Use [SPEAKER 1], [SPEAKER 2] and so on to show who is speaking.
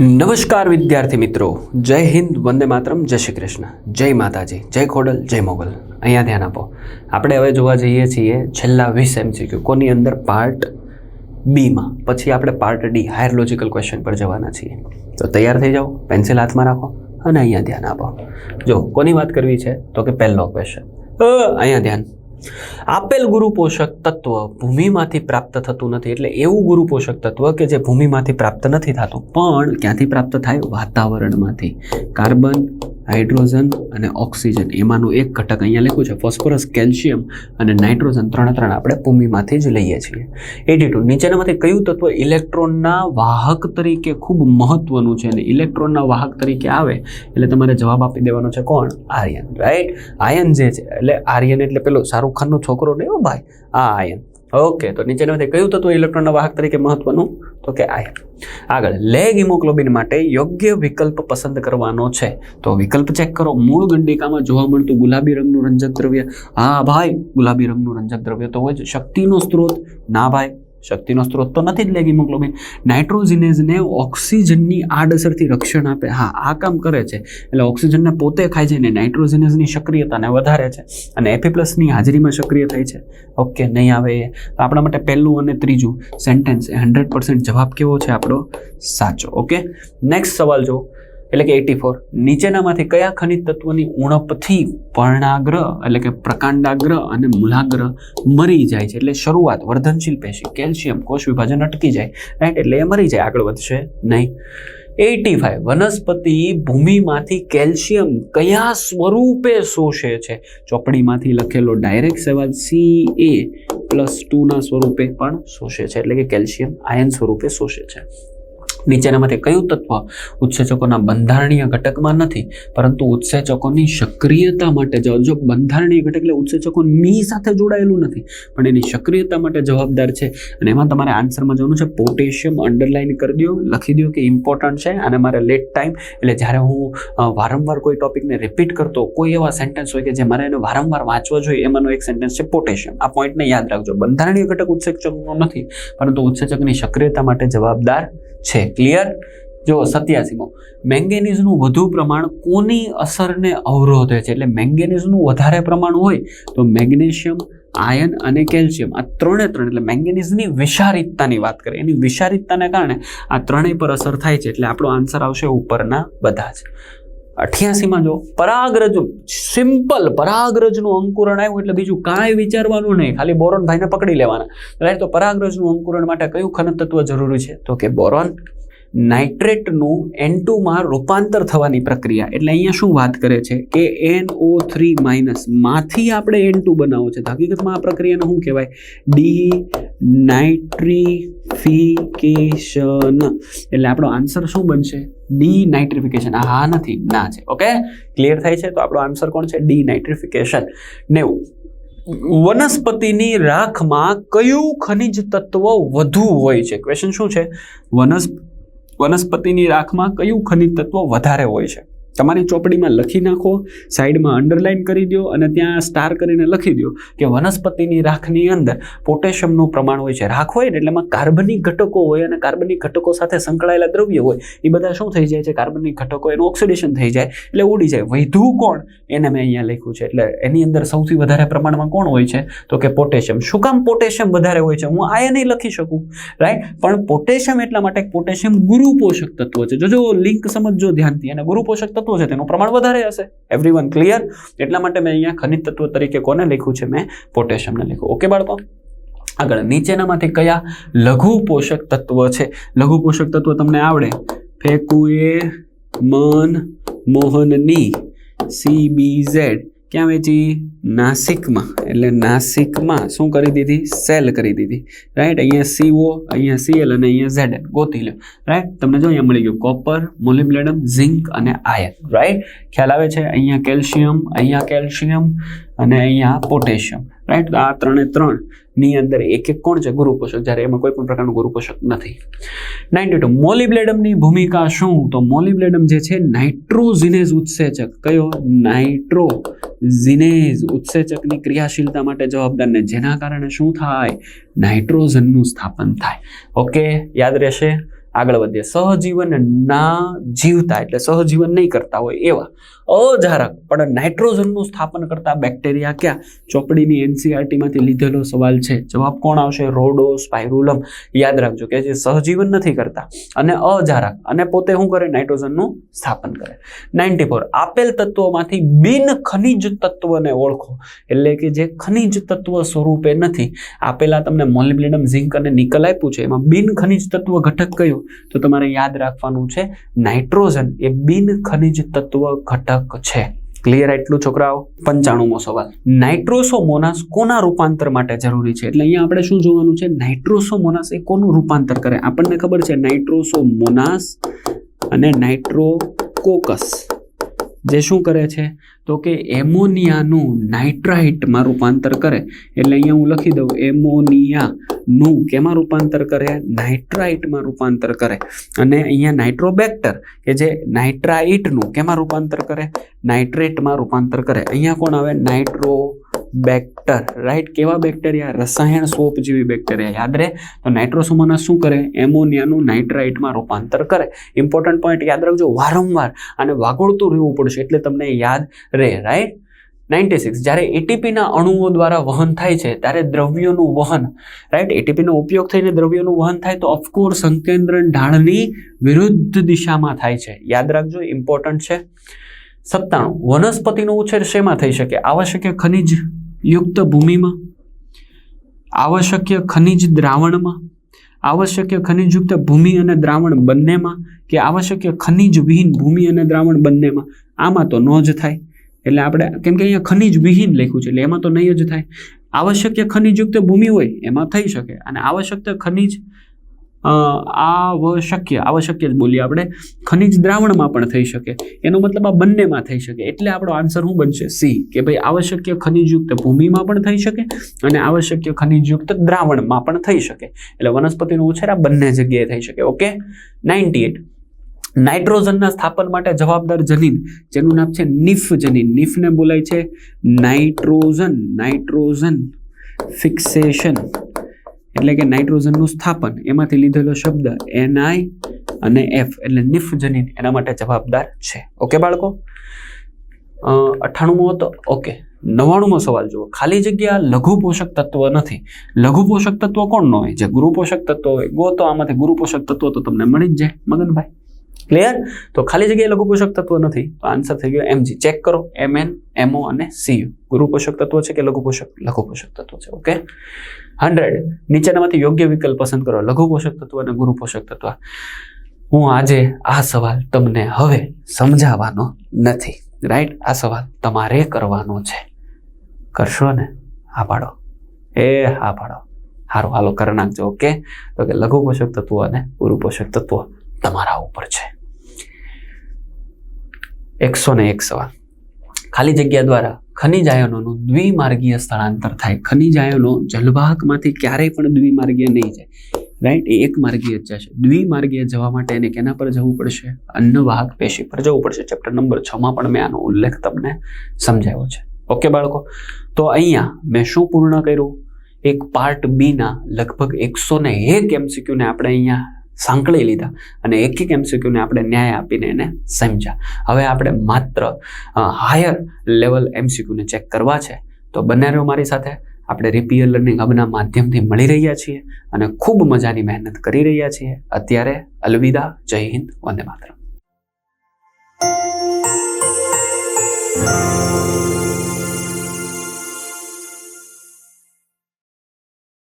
[SPEAKER 1] નમસ્કાર વિદ્યાર્થી મિત્રો. જય હિન્દ, વંદે માતરમ, જય શ્રી કૃષ્ણ. જય માતાજી, જય ખોડલ, જય મોગલ. અહીંયા ધ્યાન આપો. આપણે હવે જોવા જઈએ છીએ છેલ્લા વીસ એમસીક્યુ કોની અંદર પાર્ટ બીમાં. પછી આપણે part D higher logical question પર જવાના છીએ. તો તૈયાર થઈ જાઓ પેન્સિલ હાથમાં રાખો અને અહીંયા ધ્યાન આપો. જો કોની વાત કરવી છે? તો કે પહેલો ક્વેશ્ચન અહીંયા ધ્યાન. આપેલ ગુરુ પોષક તત્વ ભૂમિમાંથી પ્રાપ્ત થતું નથી. એટલે એવું ગુરુ પોષક તત્વ કે જે ભૂમિમાંથી પ્રાપ્ત નથી થતું, પણ ક્યાંથી પ્રાપ્ત થાય? વાતાવરણમાંથી. કાર્બન હાઇડ્રોજન અને ઓક્સિજન. એમાંનું એક ઘટક અહીંયા લખ્યું છે, ફોસ્ફરસ, કેલ્શિયમ અને નાઇટ્રોજન ત્રણે ત્રણ આપણે ભૂમિમાંથી જ લઈએ છીએ. એટી ટુ નીચેનામાંથી કયું તત્વ ઇલેક્ટ્રોનના વાહક તરીકે ખૂબ મહત્વનું છે અને ઇલેક્ટ્રોનના વાહક તરીકે આવે? એટલે તમારે જવાબ આપી દેવાનો છે કોણ? આર્યન રાઈટ આયન જે છે, એટલે આર્યન એટલે પેલો શાહરૂખ ખાનનો છોકરો નહીં ભાઈ? આ આયન. ઓકે, તો નીચેનામાંથી કયું તત્વ ઇલેક્ટ્રોનના વાહક તરીકે મહત્વનું? તો કે આયન. આગળ, લેગ હિમોગ્લોબિન માટે યોગ્ય વિકલ્પ પસંદ કરવાનો છે. તો વિકલ્પ ચેક કરો. મૂળ ગંડિકામાં જોવા મળતું ગુલાબી રંગનું રંજક દ્રવ્ય. હા ભાઈ, ગુલાબી રંગનું રંજક દ્રવ્ય તો હોય જ. શક્તિનો સ્ત્રોત. ના ભાઈ શક્તિનો સ્ત્રોત તો નથી જ લે હિમોગ્લોબિન નાઇટ્રોજિનેઝને ઓક્સિજનની આડઅસરથી રક્ષણ આપે. હા, આ કામ કરે છે. એટલે ઓક્સિજનને પોતે ખાય છે ને નાઇટ્રોજિનેઝની સક્રિયતાને વધારે છે. અને એપી પ્લસની હાજરીમાં સક્રિય થાય છે. ઓકે, નહીં આવે એ. તો આપણા માટે પહેલું અને ત્રીજું સેન્ટેન્સ એ હંડ્રેડ પર્સન્ટ જવાબ કેવો છે આપણો? સાચો. ઓકે? નેક્સ્ટ સવાલ જો એટલે કે એટી ફોર. નીચેનામાંથી કયા ખનિજ તત્વોની ઉણપથી પર્ણાગ્ર એટલે કે પ્રકાંડાગ્ર અને મૂલાગ્ર મરી જાય છે? એટલે શરૂઆત વર્ધનશીલ પેશી, કેલ્શિયમ, કોષ વિભાજન અટકી જાય. રાઈટ? એટલે એ મરી જાય. આગળ વધશે નહીં. Eighty five. વનસ્પતિ ભૂમિમાંથી કેલ્શિયમ કયા સ્વરૂપે શોષે છે? ચોપડીમાંથી લખેલો ડાયરેક્ટ સવાલ સી એ પ્લસ ટુના સ્વરૂપે પણ શોષે છે. એટલે કે કેલ્શિયમ આયન સ્વરૂપે શોષે છે. નીચેનામાંથી કયું તત્વ ઉત્સેચકોના બંધારણીય ઘટકમાં નથી, પરંતુ ઉત્સેચકોની સક્રિયતા માટે જ- જો બંધારણીય ઘટક એટલે ઉત્સેચકો ની સાથે જોડાયેલું નથી, પણ એની સક્રિયતા માટે જવાબદાર છે, અને એમાં તમારે આન્સરમાં જવાનું છે, પોટેશિયમ અંડરલાઇન કરી દો, લખી દો કે ઇમ્પોર્ટન્ટ છે, અને મારે લેટ ટાઈમ, એટલે જ્યારે હું વારંવાર કોઈ ટોપિકને રિપીટ કરતો કોઈ એવા સેન્ટેન્સ હોય કે જે મારે એને વારંવાર વાંચવા જોઈએ, એમાંનો એક સેન્ટેન્સ છે પોટેશિયમ. આ પોઈન્ટને યાદ રાખજો. બંધારણીય ઘટક ઉત્સેચકનો નથી, પરંતુ ઉત્સેચકની સક્રિયતા માટે જવાબદાર છે. ક્લિયર જો, સત્યાસીમો. મેંગેનીઝનું વધુ પ્રમાણ કોની અસરને અવરોધે છે? એટલે મેંગેનીઝનું વધારે પ્રમાણ હોય તો મેગ્નેશિયમ, આયન અને કેલ્શિયમ. આ ત્રણે ત્રણ, એટલે મેંગેનીઝની વિષારિતતાની વાત કરીએ. એની વિષારિતતાને કારણે આ ત્રણેય પર અસર થાય છે. એટલે આપણો આન્સર આવશે ઉપરના બધા જ. અઠ્યાસીમાં જો પરાગરજ, સિમ્પલ પરાગરજનું અંકુરણ આવ્યું એટલે બીજું કાંઈ વિચારવાનું નહીં. ખાલી બોરોન ભાઈને પકડી લેવાના. રાઈટ તો પરાગરજનું અંકુરણ માટે કયું ખનન તત્વ જરૂરી છે? તો કે બોરોન. નાઇટ્રેટનું એન ટુમાં રૂપાંતર થવાની પ્રક્રિયા. એટલે અહીંયા શું વાત કરે છે કે એન ઓ થ્રી માઇનસમાંથી આપણે એન ટુ બનાવવું છે. હકીકતમાં આ પ્રક્રિયાને શું કહેવાય? ડી નાઇટ્રીફિકેશન એટલે આપણો આન્સર શું બનશે? ડી નાઇટ્રિફિકેશન આ હા નથી, ના છે. ઓકે? ક્લિયર થાય છે? તો આપણો આન્સર કોણ છે? ડી નાઇટ્રિફિકેશન નેવું. વનસ્પતિની રાખમાં કયું ખનિજ તત્વ વધુ હોય છે? ક્વેશ્ચન શું છે? વનસ્પ વનસ્પતિની રાખમાં કયું ખનિજ તત્વ વધારે હોય છે? તમારી ચોપડીમાં લખી નાખો, સાઈડમાં અંડરલાઈન કરી દો અને ત્યાં સ્ટાર કરીને લખી દો કે વનસ્પતિની રાખની અંદર પોટેશિયમનું પ્રમાણ હોય છે. રાખ હોય ને એટલે એમાં કાર્બનિક ઘટકો હોય અને કાર્બનિક ઘટકો સાથે સંકળાયેલા દ્રવ્ય હોય, એ બધા શું થઈ જાય છે? કાર્બનિક ઘટકો એનું ઓક્સિડેશન થઈ જાય એટલે ઉડી જાય. વૈધું કોણ? એને મેં અહીંયા લખ્યું છે. એટલે એની અંદર સૌથી વધારે પ્રમાણમાં કોણ હોય છે? તો કે પોટેશિયમ. શું કામ પોટેશિયમ વધારે હોય છે? હું આયન લખી શકું રાઈટ પણ પોટેશિયમ એટલા માટે પોટેશિયમ ગુરુ પોષક તત્વ છે. જોજો લિંક સમજો ધ્યાનથી. અને ગુરુ પોષક તત્વ છે તેનું પ્રમાણ વધારે હશે. એવરી વન ક્લિયર એટલા માટે મેં અહીંયા ખનિજ તત્વ તરીકે કોને લખ્યું છે? મેં પોટેશિયમને લખ્યું. ઓકે બાળકો? આગળ, નીચેનામાંથી કયા લઘુ પોષક તત્વ છે? લઘુ પોષક તત્વ તમને આવડે? ફેકુએ, મન, મોહનની સી બી ઝેડ ક્યાં વેચી? નાસિકમાં. એટલે નાસિકમાં શું કરી દીધી? સેલ કરી દીધી. રાઈટ અહીંયા સીઓ અહીંયા સીએલ અને અહીંયા ઝેડ ગોતી લો રાઈટ તમને જો અહીંયા મળી ગયું કોપર મોલિબ્લેડમ ઝિંક અને આયર્ન રાઈટ ખ્યાલ આવે છે? અહીંયા કેલ્શિયમ અહીંયા કેલ્શિયમ અને અહીંયા પોટેશિયમ રાઈટ આ ત્રણે ત્રણ. ની અંદર એક એક કોણ છે? ગુરુ પોષક જ્યારે એમાં કોઈ પણ પ્રકારનું ગુરુ પોષક નથી. નાઇન્ટી ટુ મોલિબ્લેડમની ભૂમિકા શું? તો મોલિબ્લેડમ જે છે, નાઇટ્રોઝિનેઝ ઉત્સેચક. કયો? નાઇટ્રોઝિનેઝ ઉત્સેચકની ક્રિયાશીલતા માટે જવાબદાર ને જેના કારણે શું થાય? નાઇટ્રોજનનું સ્થાપન થાય. ઓકે યાદ રહેશે? આગળ વધીએ. સહજીવન ના જીવતા એટલે સહજીવન નહીં કરતા હોય એવા અજારક. પણ નાઇટ્રોજનનું સ્થાપન કરતા બેક્ટેરિયા ક્યાં? ચોપડીની એનસીઆરટીમાંથી લીધેલો સવાલ છે. જવાબ કોણ આવશે? રોડો સ્પાયરુલમ યાદ રાખજો કે જે સહજીવન નથી કરતા અને અજારક. અને પોતે શું કરે? નાઇટ્રોજનનું સ્થાપન કરે. Ninety four. આપેલ તત્વોમાંથી બિન ખનિજ તત્વને ઓળખો. એટલે કે જે ખનિજ તત્વ સ્વરૂપે નથી. આપેલા તમને મોલિબ્લિનમ ઝિંક અને નિકલ આપ્યું છે. એમાં બિન ખનિજ તત્વ ઘટક કયું? તો તમારે યાદ રાખવાનું છે, નાઇટ્રોજન એ બિન ખનિજ તત્વ ઘટક છે. ક્લિયર એટલું છોકરાઓ? પંચાણુંમો સવાલ. નાઇટ્રોસોમોનાસ કોના રૂપાંતર માટે જરૂરી છે? એટલે અહીંયા આપણે શું જોવાનું છે? નાઇટ્રોસોમોનાસ એ કોનું રૂપાંતર કરે? આપણને ખબર છે નાઇટ્રોસોમોનાસ અને નાઇટ્રોકોકસ. જે શું કરે છે? તો કે એમોનિયાનું નાઇટ્રાઇટમાં રૂપાંતર કરે. એટલે અહીંયા હું લખી દઉં, એમોનિયાનું કેમાં રૂપાંતર કરે? નાઇટ્રાઇટમાં રૂપાંતર કરે. અને અહીંયા નાઇટ્રોબેક્ટર, કે જે નાઇટ્રાઇટનું કેમાં રૂપાંતર કરે? નાઇટ્રેટમાં રૂપાંતર કરે. અહીંયા કોણ આવે? નાઇટ્રો બેક્ટર રાઈટ, કેવા બેક્ટેરિયા? રસાયણ સોપ જેવી બેક્ટેરિયા. યાદ રહે? તો નાઇટ્રોસોમોનસ શું કરે? એમોનિયાનું નાઇટ્રાઇટમાં રૂપાંતર કરે. ઇમ્પોર્ટન્ટ પોઈન્ટ યાદ રાખજો, વારંવાર અને વાગોળતું રહેવું પડશે. એટલે તમને યાદ રહે રાઈટ નાઇન્ટી સિક્સ જ્યારે એટીપીના અણુઓ દ્વારા વહન થાય છે, ત્યારે દ્રવ્યોનું વહન રાઈટ એટીપીનો ઉપયોગ થઈને દ્રવ્યોનું વહન થાય, તો ઓફકોર્સ સંકેન્દ્રણ ઢાળની વિરુદ્ધ દિશામાં થાય છે. યાદ રાખજો ઇમ્પોર્ટન્ટ છે. સત્તાણું. વનસ્પતિનો ઉછેર શેમાં થઈ શકે? આવશ્યક ખનિજ યુક્ત ભૂમિમાં. આવશ્યક ખનિજ દ્રાવણમાં. આવશ્યક ખનિજયુક્ત ભૂમિ અને દ્રાવણ બંનેમાં કે આવશ્યક ખનિજ વિહીન ભૂમિ અને દ્રાવણ બંનેમાં? આમાં તો ન જ થાય. એટલે આપણે કેમ કે અહીંયા ખનિજ વિહીન લખ્યું છે એટલે એમાં તો નહીં જ થાય. આવશ્યક ખનિજયુક્ત ભૂમિ હોય એમાં થઈ શકે. અને આવશ્યક ખનિજ અ, આવશ્યક આવશ્યક જ બોલીએ આપણે ખનિજ દ્રાવણમાં પણ થઈ શકે. એનો મતલબ આ બંનેમાં થઈ શકે. એટલે આપણો આન્સર શું બનશે? સી કે ભાઈ આવશ્યક ખનિજયુક્ત ભૂમિમાં પણ થઈ શકે અને આવશ્યક ખનિજયુક્ત દ્રાવણમાં પણ થઈ શકે. એટલે વનસ્પતિનો ઉછેર આ બંને જગ્યાએ થઈ શકે. ઓકે નાઇન્ટી એટ નાઇટ્રોજનના સ્થાપન માટે જવાબદાર જનીન, જેનું નામ છે નિફ જનીન. નિફને બોલાય છે નાઇટ્રોજન. નાઇટ્રોજન ફિક્સેશન એટલે કે નાઇટ્રોજનનું સ્થાપન. એમાંથી લીધેલો શબ્દ એનઆઈ અને એફ એટલે નિફ જનીન. એના માટે જવાબદાર છે. ઓકે બાળકો? અઠ્ઠાણુંમો હતો? ઓકે. નવ્વાણુંમો સવાલ જુઓ. ખાલી જગ્યા લઘુ પોષક તત્વ નથી. લઘુ પોષક તત્વ કોણ હોય? જે ગુરુ પોષક તત્વ હોય. ગો તો આમાંથી ગુરુ પોષક તત્વ તો તમને મળી જ જાય. મગનભાઈ? ક્લિયર તો ખાલી જગ્યાએ લઘુ પોષક તત્વ નથી. તો આન્સર થઈ ગયો એમજી ચેક કરો. એમ એન એમઓ અને સીયુ ગુરુ પોષક તત્વ છે કે લઘુ પોષક લઘુ પોષક તત્વ છે. ઓકે હંડ્રેડ નીચેનામાંથી યોગ્ય વિકલ્પ પસંદ કરો. લઘુ પોષક તત્વ અને ગુરુ પોષક તત્વ. હું આજે આ સવાલ તમને હવે સમજાવવાનો નથી. રાઈટ આ સવાલ તમારે કરવાનો છે. કરશો ને? હા પાડો. એ હા પાડો. સારું હાલો, કરી નાખજો. ઓકે તો કે લઘુ પોષક તત્વો અને ગુરુ પોષક તત્વો. તમારા ઉપર છે. એકસો ને એક સવાલ. ખાલી જગ્યા દ્વારા ખનિજ આયનોનું દ્વિમાર્ગીય સ્થળાંતર થાય. ખનિજ આયનો જલવાહકમાંથી ક્યારેય પણ દ્વિમાર્ગીય નહીં જાય. રાઈટ એ એક માર્ગીય જ જશે. દ્વિમાર્ગીય જવા માટે એને કેના પર જવું પડશે? અન્નવાહક પેશી પર જવું પડશે. ચેપ્ટર નંબર છ માં પણ મેં આનો ઉલ્લેખ તમને સમજાવ્યો છે. ઓકે બાળકો? તો અહીંયા મેં શું પૂર્ણ કર્યું? એક પાર્ટ બીના લગભગ એકસો ને એક એમસીક્યુને આપણે અહીંયા સાંકળી લીધા અને એક એક એમસીક્યુને આપણે ન્યાય આપીને એને સમજ્યા. હવે આપણે માત્ર હાયર લેવલ એમસીક્યુને ચેક કરવા છે, તો બંને રહ્યો મારી સાથે. આપણે રિપીયર લર્નિંગ હબના માધ્યમથી મળી રહ્યા છીએ અને ખૂબ મજાની મહેનત કરી રહ્યા છીએ. અત્યારે અલવિદા, જય હિન્દ, વંદે માતરમ.